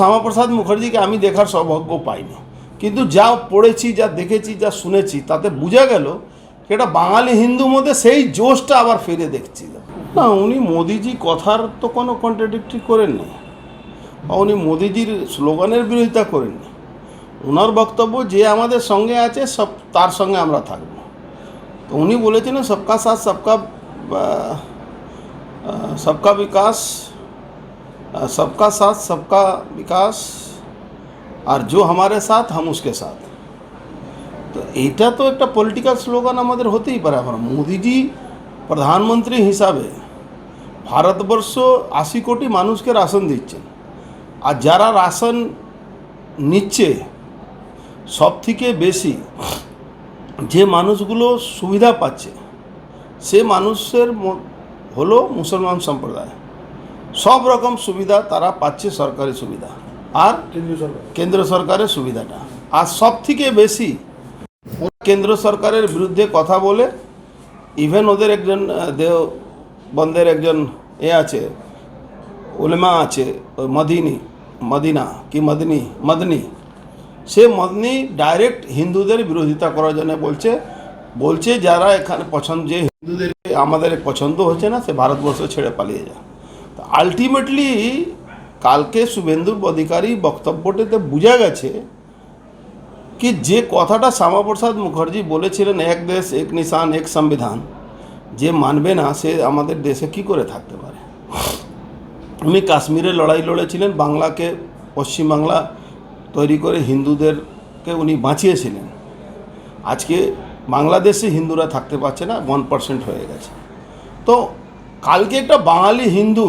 শ্যামাপ্রসাদ মুখার্জিকে আমি দেখার সৌভাগ্য পাইনি। কিন্তু যা পড়েছি, যা দেখেছি, যা শুনেছি, তাতে বোঝা গেল এটা বাঙালি হিন্দু মধ্যে সেই জোশটা আবার ফিরে দেখছি। না, উনি মোদিজি কথার তো কোনো কন্ট্রাডিক্টরি করেননি, বা উনি মোদিজির স্লোগানের বিরোধিতা করেননি। ওনার বক্তব্য, যে আমাদের সঙ্গে আছে, সব তার সঙ্গে আমরা থাকব। তো উনি বলেছিলেন, সবকা সাথ, সবকা সবকা বিকাশ सबका साथ सबका विकास আর जो हमारे साथ हम उसके साथ তো এইটা তো একটা পলিটিক্যাল স্লোগান আমাদের হতেই পারে এখন মোদিজি প্রধানমন্ত্রী হিসাবে ভারতবর্ষ আশি কোটি মানুষকে রাশন দিচ্ছেন আর যারা রাশন নিচ্ছে সব থেকে বেশি যে মানুষগুলো সুবিধা পাচ্ছে সে মানুষের ম- হলো মুসলমান সম্প্রদায় সব রকম সুবিধা তারা পাচ্ছে সরকারি সুবিধা। আর কেন্দ্র সরকারের সুবিধাটা। আর সব থেকে বেশি কেন্দ্র সরকারের বিরুদ্ধে কথা বলে ইভেন ওদের একজন দেওবন্দের একজন এ আছে উলেমা আছে ওই মদিনী মদিনা কি মদনী? মদনী। সে মদনী ডাইরেক্ট হিন্দুদের বিরোধিতা করার জন্য বলছে বলছে যারা এখানে পছন্দ যে হিন্দুদের আমাদের পছন্দ হচ্ছে না সে ভারতবর্ষ ছেড়ে পালিয়ে যায়। আলটিমেটলি কালকে শুভেন্দু অধিকারী বক্তব্যটিতে বোঝা গেছে কি যে কথাটা শ্যামাপ্রসাদ মুখার্জি বলেছিলেন, এক দেশ, এক নিশান, এক সংবিধান, যে মানবে না, সে আমাদের দেশে কি করে থাকতে পারে? উনি কাশ্মীরে লড়াই লড়েছিলেন, বাংলাকে পশ্চিমবাংলা তৈরি করে হিন্দুদেরকে উনি বাঁচিয়েছিলেন। আজকে বাংলাদেশে হিন্দুরা থাকতে পারছে না ওয়ান পার্সেন্ট হয়ে গেছে। তো কালকে একটা বাঙালি হিন্দু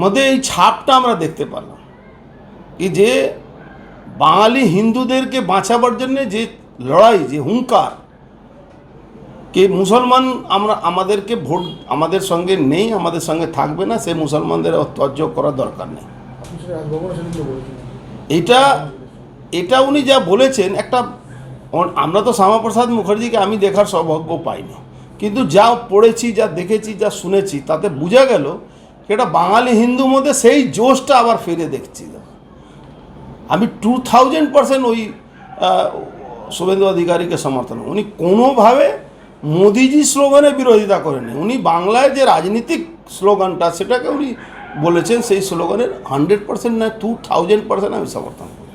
মধ্যে এই ছাপটা আমরা দেখতে পারলাম। কি যে বাঙালি হিন্দুদেরকে বাঁচাবার জন্যে যে লড়াই, যে হুঙ্কার, কে মুসলমান আমরা, আমাদেরকে ভোট, আমাদের সঙ্গে নেই, আমাদের সঙ্গে থাকবে না, সে মুসলমানদের তর্জ করার দরকার নেই। এটা এটা উনি যা বলেছেন, একটা, আমরা তো শ্যামাপ্রসাদ মুখার্জিকে আমি দেখার সৌভাগ্য পাইনি। কিন্তু যা পড়েছি, যা দেখেছি, যা শুনেছি, তাতে বোঝা গেল এটা বাঙালি হিন্দু মধ্যে সেই জোশটা আবার ফিরে দেখছি। আমি টু থাউজেন্ড পার্সেন্ট ওই শুভেন্দু অধিকারীকে সমর্থন উনি কোনোভাবে মোদিজি স্লোগানে বিরোধিতা করেনি উনি বাংলায় যে রাজনীতিক স্লোগানটা, সেটাকে উনি বলেছেন, সেই স্লোগানের হান্ড্রেড পার্সেন্ট না টু থাউজেন্ড পার্সেন্ট আমি সমর্থন করি।